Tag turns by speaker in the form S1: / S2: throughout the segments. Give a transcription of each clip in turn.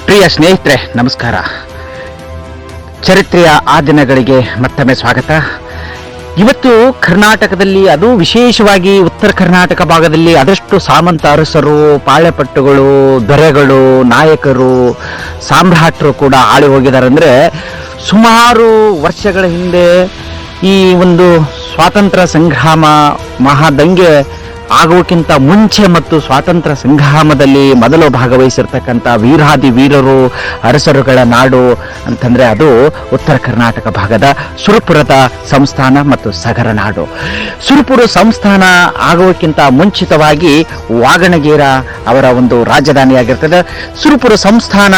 S1: ಪ್ರಿಯ ಸ್ನೇಹಿತರೆ, ನಮಸ್ಕಾರ. ಚರಿತ್ರೆಯ ಆ ದಿನಗಳಿಗೆ ಮತ್ತೊಮ್ಮೆ ಸ್ವಾಗತ. ಇವತ್ತು ಕರ್ನಾಟಕದಲ್ಲಿ ಅದು ವಿಶೇಷವಾಗಿ ಉತ್ತರ ಕರ್ನಾಟಕ ಭಾಗದಲ್ಲಿ ಅದಷ್ಟು ಸಾಮಂತ ಅರಸರು, ಪಾಳೆಪಟ್ಟುಗಳು, ದೊರೆಗಳು, ನಾಯಕರು, ಸಾಮ್ರಾಟರು ಕೂಡ ಆಳಿ ಹೋಗಿದ್ದಾರೆ. ಅಂದರೆ ಸುಮಾರು ವರ್ಷಗಳ ಹಿಂದೆ ಈ ಒಂದು ಸ್ವಾತಂತ್ರ್ಯ ಸಂಗ್ರಾಮ ಮಹಾದಂಗೆ ಆಗುವಕ್ಕಿಂತ ಮುಂಚೆ ಮತ್ತು ಸ್ವಾತಂತ್ರ್ಯ ಸಂಗ್ರಾಮದಲ್ಲಿ ಮೊದಲು ಭಾಗವಹಿಸಿರ್ತಕ್ಕಂಥ ವೀರಾದಿ ವೀರರು, ಅರಸರುಗಳ ನಾಡು ಅಂತಂದ್ರೆ ಅದು ಉತ್ತರ ಕರ್ನಾಟಕ ಭಾಗದ ಸುರಪುರದ ಸಂಸ್ಥಾನ ಮತ್ತು ಸಗರ ನಾಡು. ಸುರಪುರ ಸಂಸ್ಥಾನ ಆಗುವಕ್ಕಿಂತ ಮುಂಚಿತವಾಗಿ ವಾಗಣಗೇರ ಅವರ ಒಂದು ರಾಜಧಾನಿಯಾಗಿರ್ತದೆ. ಸುರಪುರ ಸಂಸ್ಥಾನ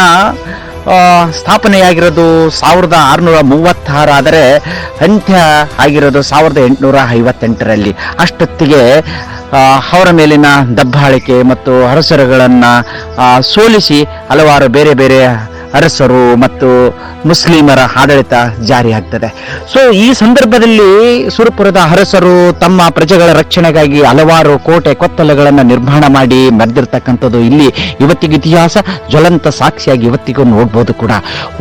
S1: ಸ್ಥಾಪನೆಯಾಗಿರೋದು ಸಾವಿರದ ಆರುನೂರ ಮೂವತ್ತಾರು ಆದರೆ ಅಂತ್ಯ ಆಗಿರೋದು ಸಾವಿರದ ಎಂಟುನೂರ ಐವತ್ತೆಂಟರಲ್ಲಿ. ಅಷ್ಟೊತ್ತಿಗೆ ಅವರ ಮೇಲಿನ ದಬ್ಬಾಳಿಕೆ ಮತ್ತು ಅರಸರುಗಳನ್ನು ಸೋಲಿಸಿ ಹಲವಾರು ಬೇರೆ ಬೇರೆ ಅರಸರು ಮತ್ತು ಮುಸ್ಲಿಮರ ಆಡಳಿತ ಜಾರಿಯಾಗ್ತದೆ ಸೊ ಈ ಸಂದರ್ಭದಲ್ಲಿ ಸುರಪುರದ ಅರಸರು ತಮ್ಮ ಪ್ರಜೆಗಳ ರಕ್ಷಣೆಗಾಗಿ ಹಲವಾರು ಕೋಟೆ ಕೊತ್ತಲೆಗಳನ್ನು ನಿರ್ಮಾಣ ಮಾಡಿ ಮೆರೆದಿರ್ತಕ್ಕಂಥದ್ದು ಇಲ್ಲಿ ಇವತ್ತಿಗೆ ಇತಿಹಾಸ. ಜ್ವಲಂತ ಸಾಕ್ಷಿಯಾಗಿ ಇವತ್ತಿಗೂ ನೋಡ್ಬೋದು ಕೂಡ.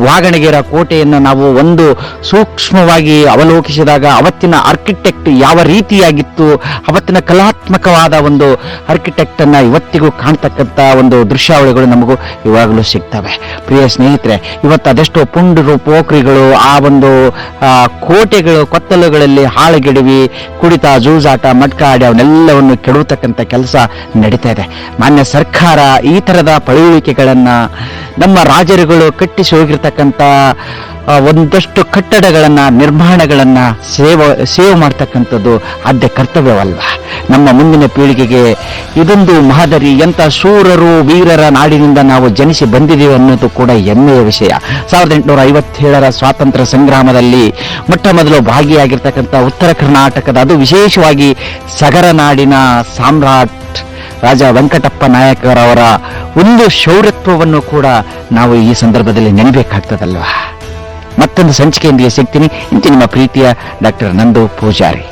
S1: ವಾಗಣಗೆರ ಕೋಟೆಯನ್ನು ನಾವು ಒಂದು ಸೂಕ್ಷ್ಮವಾಗಿ ಅವಲೋಕಿಸಿದಾಗ ಅವತ್ತಿನ ಆರ್ಕಿಟೆಕ್ಟ್ ಯಾವ ರೀತಿಯಾಗಿತ್ತು, ಅವತ್ತಿನ ಕಲಾತ್ಮಕವಾದ ಒಂದು ಆರ್ಕಿಟೆಕ್ಟ್ ಅನ್ನ ಇವತ್ತಿಗೂ ಕಾಣ್ತಕ್ಕಂಥ ಒಂದು ದೃಶ್ಯಾವಳಿಗಳು ನಮಗೂ ಇವಾಗಲೂ ಸಿಗ್ತವೆ. ಪ್ರಿಯ ಸ್ನೇಹಿತರೆ, ಇವತ್ತು ಅದೆಷ್ಟೋ ಪುಂಡರು, ಪೋಖ್ರಿಗಳು ಆ ಒಂದು ಕೋಟೆಗಳು, ಕೊತ್ತಲುಗಳಲ್ಲಿ ಹಾಳುಗೆಡವಿ, ಕುಡಿತ, ಜೂಜಾಟ ಮಟ್ಕಾಡಿ ಅವನ್ನೆಲ್ಲವನ್ನು ಕೆಡವತಕ್ಕಂಥ ಕೆಲಸ ನಡೀತಾ ಇದೆ. ಮಾನ್ಯ ಸರ್ಕಾರ ಈ ಥರದ ಪಳುವಳಿಕೆಗಳನ್ನ ನಮ್ಮ ರಾಜರುಗಳು ಕಟ್ಟಿಸಿ ಹೋಗಿರ್ತಕ್ಕಂಥ ಒಂದಷ್ಟು ಕಟ್ಟಡಗಳನ್ನು, ನಿರ್ಮಾಣಗಳನ್ನು ಸೇವ, ಸೇವ್ ಮಾಡ್ತಕ್ಕಂಥದ್ದು ಆದ್ಯ ಕರ್ತವ್ಯವಲ್ಲ. ನಮ್ಮ ಮುಂದಿನ ಪೀಳಿಗೆಗೆ ಇದೊಂದು ಮಾದರಿ, ಎಂಥ ಶೂರರು, ವೀರರ ನಾಡಿನಿಂದ ನಾವು ಜನಿಸಿ ಬಂದಿದ್ದೀವಿ ಅನ್ನೋದು ಕೂಡ ಹೆಮ್ಮೆಯ ವಿಷಯ. ಸಾವಿರದ ಎಂಟುನೂರ ಐವತ್ತೇಳರ ಸ್ವಾತಂತ್ರ್ಯ ಸಂಗ್ರಾಮದಲ್ಲಿ ಮೊಟ್ಟ ಮೊದಲು ಭಾಗಿಯಾಗಿರ್ತಕ್ಕಂಥ ಉತ್ತರ ಕರ್ನಾಟಕದ, ಅದು ವಿಶೇಷವಾಗಿ ಸಗರ ನಾಡಿನ ಸಾಮ್ರಾಟ್ ರಾಜ ವೆಂಕಟಪ್ಪ ನಾಯಕರವರ ಒಂದು ಶೌರ್ಯತ್ವವನ್ನು ಕೂಡ ನಾವು ಈ ಸಂದರ್ಭದಲ್ಲಿ ನೆನಬೇಕಾಗ್ತದಲ್ವಾ? ಮತ್ತೊಂದು ಸಂಚಿಕೆಯೊಂದಿಗೆ ಸಿಗ್ತೀನಿ. ಇಂತಿ ನಿಮ್ಮ ಪ್ರೀತಿಯ ಡಾಕ್ಟರ್ ನಂದು ಪೂಜಾರಿ.